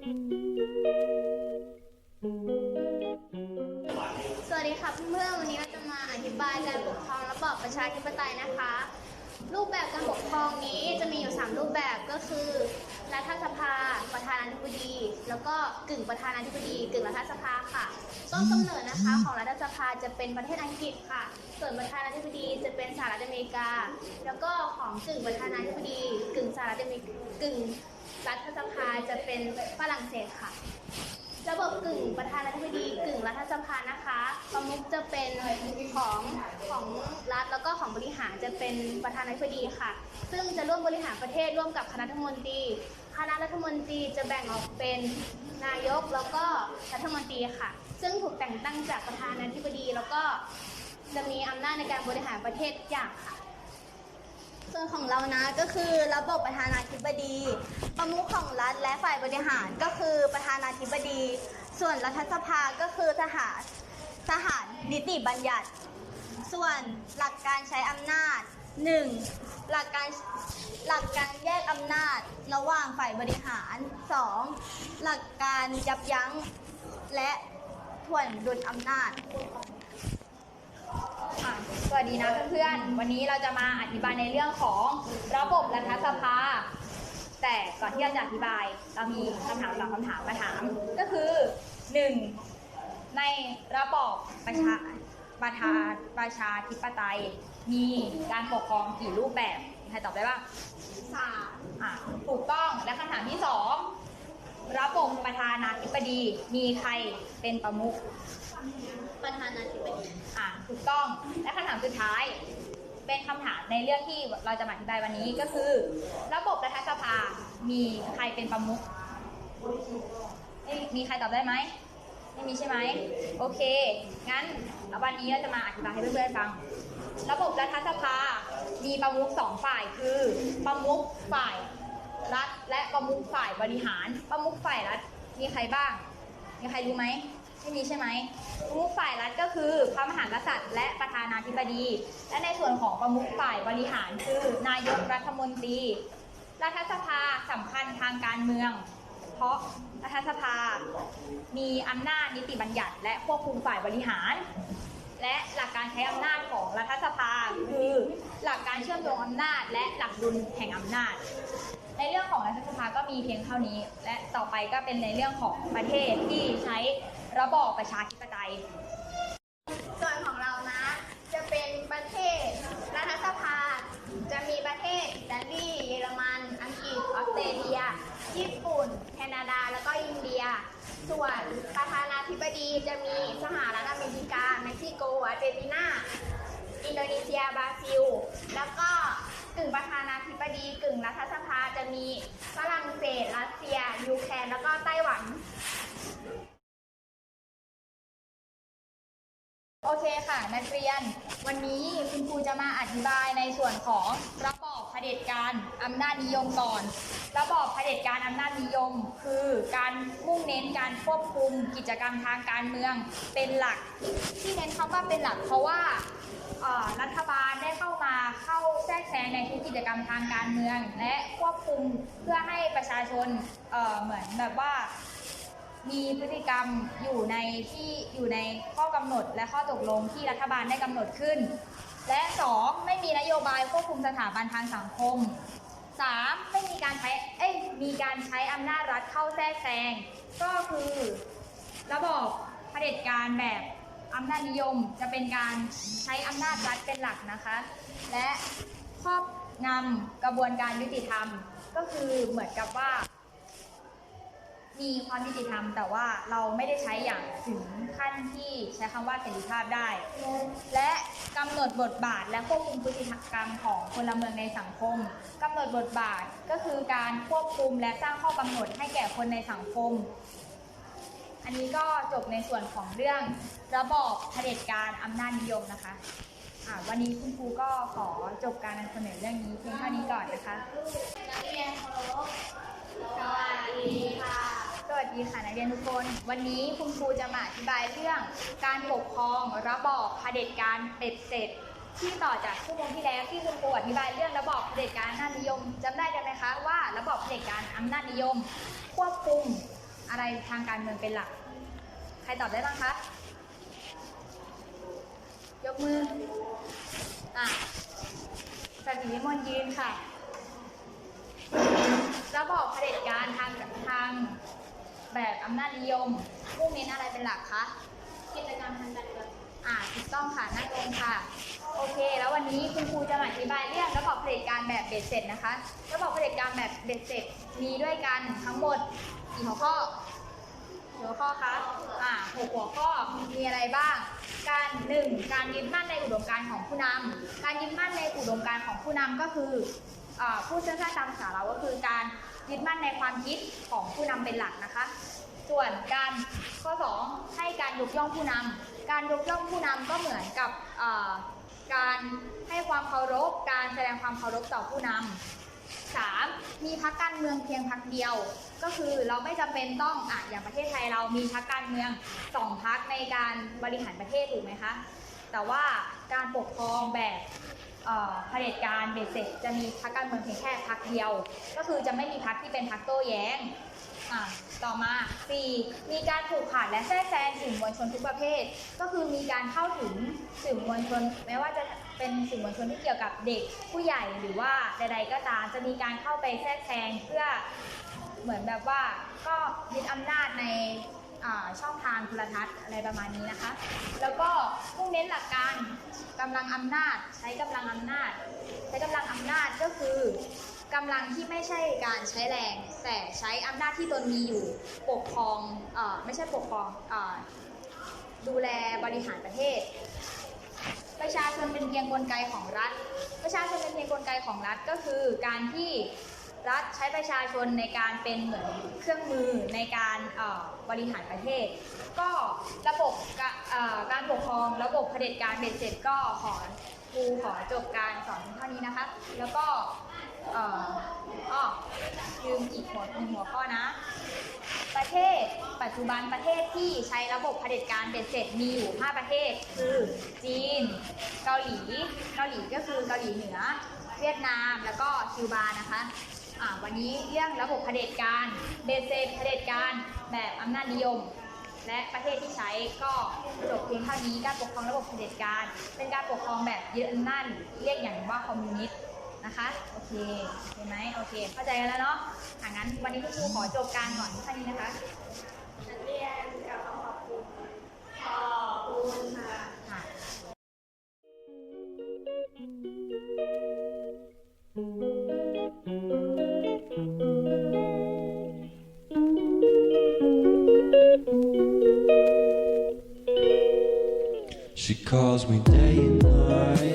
สวัสดีค่ะเพื่อนๆวันนี้เราจะมาอธิบายการปกครองระบอบประชาธิปไตยนะคะ รูปแบบการปกครองนี้จะมีอยู่ 3 รูปแบบก็คือ รัฐสภา ประธานาธิบดี แล้วก็กึ่งประธานาธิบดี กึ่งรัฐสภาค่ะ ต้นกำเนิดนะคะของรัฐสภาจะเป็นประเทศอังกฤษค่ะ ส่วนประธานาธิบดีจะเป็นสหรัฐอเมริกา แล้วก็ของกึ่งประธานาธิบดี กึ่งสหรัฐอเมริกากึ่งรัฐสภา เป็นฝรั่งเศสค่ะ ระบบกึ่งประธานาธิบดีกึ่งรัฐสภานะคะประมุขจะเป็นของของรัฐแล้วก็ของบริหารจะเป็นประธานาธิบดีค่ะ ซึ่งจะร่วมบริหารประเทศร่วมกับคณะรัฐมนตรี คณะรัฐมนตรีจะแบ่งออกเป็นนายกแล้วก็รัฐมนตรีค่ะ ซึ่งถูกแต่งตั้งจากประธานาธิบดีแล้วก็จะมีอำนาจในการบริหารประเทศอย่างค่ะ ส่วนของเรานะก็คือระบบประธานาธิบดี ประมุขของรัฐและฝ่ายบริหารก็คือประธานาธิบดี ส่วนรัฐสภาก็คือทหารทหารนิติบัญญัติ ส่วนหลักการใช้อำนาจ 1. หลักการหลักการแยกอำนาจระหว่างฝ่ายบริหาร 2. หลักการยับยั้งและถ่วงดุลอำนาจ อะสวัสดีนะเพื่อนๆ วันนี้เราจะมาอธิบายในเรื่องของระบบรัฐสภา แต่ก่อนที่เราจะอธิบายเรามีคำถามสองคำถามมาถาม ก็คือ 1. ในระบอบประชาประธาประชาธิปไตย มีการปกครองกี่รูปแบบ ใครตอบได้บ้าง 3. อะถูกต้องและคำถามที่สอง ระบบประธานาธิบดีมีใครเป็นประมุขประธานาธิบดีอะถูกต้องและคำถามสุดท้าย เป็นคำถามในเรื่องที่เราจะมาอธิบายวันนี้ก็คือ ระบบรัฐสภามีใครเป็นประมุขเอ้ยมีใครตอบได้ไหมไม่มีใช่ไหมโอเค งั้นวันนี้เราจะมาอธิบายให้เพื่อนๆฟัง ระบบรัฐสภามีประมุขสองฝ่ายคือ ประมุขฝ่าย รัฐและประมุขฝ่ายบริหาร ประมุขฝ่ายรัฐมีใครบ้าง มีใครรู้ไหมไม่มีใช่ไหมประมุขฝ่ายรัฐก็คือพระมหากษัตริย์ และประธานาธิบดี และในส่วนของประมุขฝ่ายบริหารคือนายกรัฐมนตรี รัฐสภาสำคัญทางการเมือง เพราะรัฐสภา มีอำนาจนิติบัญญัติ และควบคุมฝ่ายบริหาร และหลักการใช้อำนาจของรัฐสภาคือหลักการเชื่อมโยงอำนาจ และหลักดุลแห่งอำนาจ ในเรื่องของรัฐสภาก็มีเพียงเท่านี้ และต่อไปก็เป็นในเรื่องของประเทศที่ใช้ระบอบประชาธิปไตย ส่วนของเรานะ จะเป็นประเทศรัฐสภา จะมีประเทศอิตาลีเยอรมัน อังกฤษออสเตรเลีย ญี่ปุ่น แคนาดา แล้วก็อินเดีย ส่วนประธานาธิบดีจะมีสหรัฐอเมริกา เม็กซิโกอาร์เจนตินา อินโดนีเซียบราซิล แล้วก็กึ่งประธานาธิบดีกึ่งรัฐสภาจะมีฝรั่งเศส รัสเซีย ยูเครนแล้วก็ไต้หวัน โอเคค่ะ นักเรียน วันนี้คุณครูจะมาอธิบายในส่วนของระบอบเผด็จการอำนาจนิยมก่อน ระบอบเผด็จการอำนาจนิยม คือการมุ่งเน้นการควบคุมกิจกรรมทางการเมืองเป็นหลัก ที่เน้นคำว่าเป็นหลักเพราะว่า รัฐบาลได้เข้ามาเข้าแทรกแซงในทุกกิจกรรมทางการเมือง และควบคุมเพื่อให้ประชาชนเหมือนแบบว่ามีพฤติกรรมอยู่ในที่อยู่ในข้อกำหนดและข้อตกลงที่รัฐบาลได้กำหนดขึ้น และ 2. ไม่มีนโยบายควบคุมสถาบันทางสังคม 3. ไม่มีการใช้เอ้ยมีการใช้อำนาจรัฐเข้าแทรกแซง ก็คือระบอบเผด็จการแบบ อำนาจนิยมจะเป็นการใช้อำนาจรัฐเป็นหลักนะคะ และครอบงำกระบวนการยุติธรรม ก็คือเหมือนกับว่า มีความยุติธรรม แต่ว่าเราไม่ได้ใช้อย่างถึงขั้นที่ใช้คำว่าเสรีภาพได้ และกำหนดบทบาทและควบคุมพฤติกรรมของพลเมืองในสังคมกำหนดบทบาทก็คือการควบคุมและสร้างข้อกำหนดให้แก่คนในสังคม อันนี้ก็จบในส่วนของเรื่องระบอบเผด็จการอำนาจนิยมนะคะวันนี้คุณครูก็ขอจบการนำเสนอเรื่องนี้เพียงเท่านี้ก่อนนะคะนักเรียนเคารพสวัสดีค่ะ สวัสดีค่ะนักเรียนทุกคน วันนี้คุณครูจะมาอธิบายเรื่องการปกครองระบอบเผด็จการเป็ดเสร็จที่ต่อจากชั่วโมงที่แล้วที่คุณครูอธิบายเรื่องระบอบเผด็จการอำนาจนิยมจำได้ไหมคะว่าระบอบเผด็จการอำนาจนิยม ควบคุม อะไรทางการเมืองเป็นหลัก ใครตอบได้บ้างคะ ยกมือ อะสันติวิมลยืนค่ะ ระบอบเผด็จการทางทางแบบอำนาจนิยมมุ่งเน้นอะไรเป็นหลักคะ กิจกรรมทางการเมืองอ่าถูกต้องค่ะนั่งลงค่ะ โอเค แล้ววันนี้คุณครูจะมาอธิบายเรื่องระบอบเผด็จการแบบเบ็ดเสร็จนะคะ ระบอบเผด็จการแบบเบ็ดเสร็จมีด้วยกันทั้งหมด กี่หัวข้อหัวข้อคะอ่าหกหัวข้อมีอะไรบ้าง การหนึ่งการยึดมั่นในอุดมการณ์ของผู้นำการยึดมั่นในอุดมการณ์ของผู้นำก็คืออ่าผู้เชื่อชาติตามภาเราก็คือการยึดมั่นในความคิดของผู้นำเป็นหลักนะคะ ส่วนการข้อ 2 ให้การยกย่องผู้นำการยกย่องผู้นำก็เหมือนกับอ่อการให้ความเคารพ การแสดงความเคารพต่อผู้นำ 3. มีพรรคการเมืองเพียงพรรคเดียว ก็คือเราไม่จำเป็นต้องอะอย่างประเทศไทยเรามีพรรคการเมืองสองพรรคในการบริหารประเทศถูกไหมคะแต่ว่าการปกครองแบบเผด็จการเบ็ดเสร็จจะมีพรรคการเมืองเพียงแค่พรรคเดียว ก็คือจะไม่มีพรรคที่เป็นพรรคโต้แย้งต่อมา 4. มีการผูกขาดและแทรกแซงสื่อมวลชนทุกประเภท ก็คือมีการเข้าถึงสื่อมวลชน ไม่ว่าจะ เป็นสื่อมวลชนที่เกี่ยวกับเด็กผู้ใหญ่หรือว่าใดๆก็ตามจะมีการเข้าไปแทรกแซงเพื่อเหมือนแบบว่าก็ยึดอำนาจในช่องทางโทรทัศน์อะไรประมาณนี้นะคะ แล้วก็มุ่งเน้นหลักการกำลังอำนาจ ใช้กำลังอำนาจ ใช้กำลังอำนาจก็คือกำลังที่ไม่ใช่การใช้แรง แต่ใช้อำนาจที่ตนมีอยู่ปกครองอไม่ใช่ปกครองอดูแลบริหารประเทศ ประชาชนเป็นเพียงกลไกของรัฐ ประชาชนเป็นเพียงกลไกของรัฐก็คือการที่รัฐใช้ประชาชนในการเป็นเหมือนเครื่องมือในการบริหารประเทศ ก็ระบบกะการปกครองระบบเผด็จการเบ็ดเสร็จก็ขอครูขอจบการสอนเท่านี้นะคะ แล้วก็ เอ่ออ้อยืมอีกหัวหนึ่งหัวข้อนะ ประเทศปัจจุบันประเทศที่ใช้ระบบเผด็จการเบ็ดเสร็จมีอยู่ 5 ประเทศ คือจีน เกาหลี เกาหลีก็คือเกาหลีเหนือ เวียดนามแล้วก็คิวบานะคะอ่าวันนี้เรื่องระบบเผด็จการเบ็ดเสร็จเผด็จการแบบอำนาจนิยมและประเทศที่ใช้ก็จบเพียงเท่านี้การปกครองระบบเผด็จการ เป็นการปกครองแบบยึดอำนาจเรียกอย่างว่าคอมมิวนิสต์ นะคะ โอเคเห็นไหมโอเค เข้าใจกันแล้วเนาะอ่างั้นวันนี้คุณครูขอจบการก่อนเท่านี้นะคะนักเรียนกล่าวคำขอบคุณขอบคุณค่ะ She calls me day and night.